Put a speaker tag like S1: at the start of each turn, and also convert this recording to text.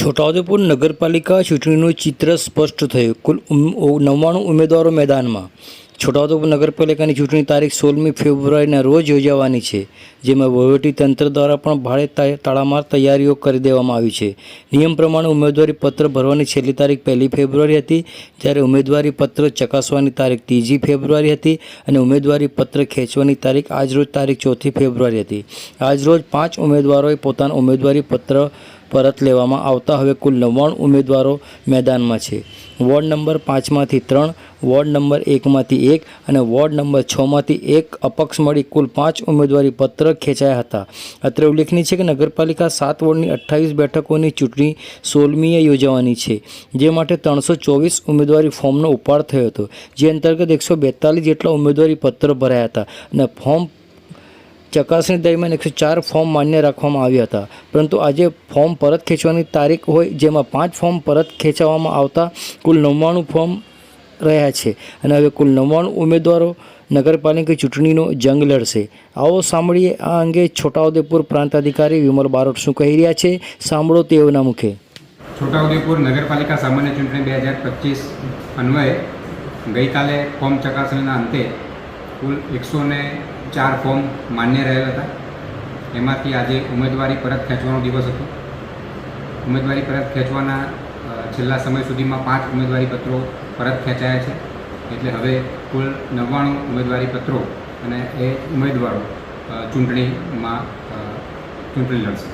S1: છોટાઉદેપુર નગરપાલિકા ચૂંટણીનું ચિત્ર સ્પષ્ટ થયું. કુલ નવ્વાણું ઉમેદવારો મેદાનમાં. છોટાઉદેપુર નગરપાલિકાની ચૂંટણી તારીખ સોળમી ફેબ્રુઆરીના રોજ યોજાવાની છે, જેમાં વહીવટી તંત્ર દ્વારા પણ ભારે તાળામાર તૈયારીઓ કરી દેવામાં આવી છે. નિયમ પ્રમાણે ઉમેદવારી પત્ર ભરવાની છેલ્લી તારીખ પહેલી ફેબ્રુઆરી હતી, જ્યારે ઉમેદવારી પત્ર ચકાસવાની તારીખ ત્રીજી ફેબ્રુઆરી હતી અને ઉમેદવારી પત્ર ખેંચવાની તારીખ આજરોજ તારીખ ચોથી ફેબ્રુઆરી હતી. આજરોજ પાંચ ઉમેદવારોએ પોતાના ઉમેદવારી પત્ર પરત લેવામાં આવતા હવે કુલ નવ્વાણું ઉમેદવારો મેદાનમાં છે. વોર્ડ નંબર પાંચમાંથી ત્રણ, વોર્ડ નંબર એકમાંથી એક અને વોર્ડ નંબર છમાંથી એક અપક્ષ મળી કુલ પાંચ ઉમેદવારી પત્ર ખેંચાયા હતા. અત્રે ઉલ્લેખનીય છે કે નગરપાલિકા સાત વોર્ડની અઠ્ઠાવીસ બેઠકોની ચૂંટણી સોળમીએ યોજાવાની છે, જે માટે ત્રણસો ચોવીસ ઉમેદવારી ફોર્મનો ઉપાડ થયો હતો. જે અંતર્ગત એકસો બેતાલીસ જેટલા ઉમેદવારી પત્ર ભરાયા હતા અને ફોર્મ ચકાસણી દરમિયાન એકસો ચાર ફોર્મ માન્ય રાખવામાં આવ્યા હતા. પરંતુ આજે ફોર્મ પરત ખેંચવાની તારીખ હોય, જેમાં પાંચ ફોર્મ પરત ખેંચવામાં આવતા કુલ નવ્વાણું ફોર્મ રહ્યા છે. અને હવે કુલ નવ્વાણું ઉમેદવારો નગરપાલિકા ચૂંટણીનો જંગ લડશે. આવો સાંભળીએ આ અંગે છોટાઉદેપુર પ્રાંત અધિકારી વિમલ બારોટ શું કહી રહ્યા છે. સાંભળો તેઓના મુખે.
S2: છોટાઉદેપુર નગરપાલિકા સામાન્ય ચૂંટણી બે હજાર પચીસ અન્વયે ગઈકાલે ફોર્મ ચકાસણીના અંતે કુલ એકસો ચાર ફોર્મ માન્ય રહેલા હતા. એમાંથી આજે ઉમેદવારી પરત ખેંચવાનો દિવસ હતો. ઉમેદવારી પરત ખેંચવાના છેલ્લા સમય સુધીમાં પાંચ ઉમેદવારી પત્રો પરત ખેંચાયા છે. એટલે હવે કુલ નવ્વાણું ઉમેદવારી પત્રો અને એ ઉમેદવારો ચૂંટણીમાં ચૂંટણી લડશે.